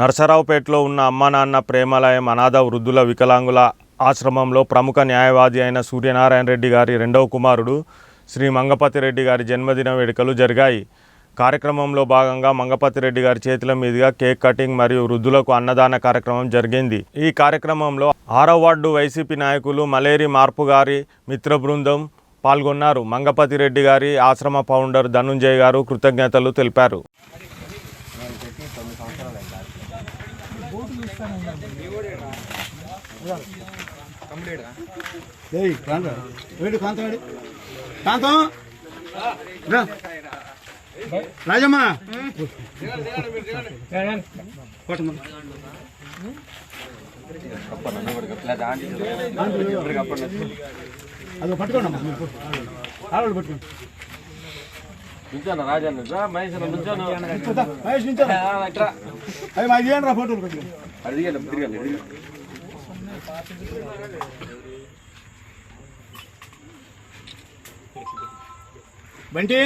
నరసరావుపేటలో ఉన్న అమ్మ నాన్న ప్రేమాలయం అనాథ వృద్ధుల వికలాంగుల ఆశ్రమంలో ప్రముఖ న్యాయవాది అయిన సూర్యనారాయణ రెడ్డి గారి రెండవ కుమారుడు శ్రీ మంగపతి రెడ్డి గారి జన్మదిన వేడుకలు జరిగాయి. కార్యక్రమంలో భాగంగా మంగపతి రెడ్డి గారి చేతుల మీదుగా కేక్ కటింగ్ మరియు వృద్ధులకు అన్నదాన కార్యక్రమం జరిగింది. ఈ కార్యక్రమంలో ఆరో వార్డు వైసీపీ నాయకులు మలేరి మార్పు గారి మిత్ర బృందం పాల్గొన్నారు. మంగపతి రెడ్డి గారి ఆశ్రమ ఫౌండర్ ధనుంజయ్ గారు కృతజ్ఞతలు తెలిపారు. వేడు కాంతం వేడు కాంతం రాజమ్మ. అది పట్టుకోండి అమ్మా. ఆడవాళ్ళు పట్టుకోండి నిల్చోను రాజన్న మహేష్. కూర్చోదా? మహేష్ నించోరా. అవి మాకు ఇవ్వండి రా ఫోటోలు దిగాలి. బంటి?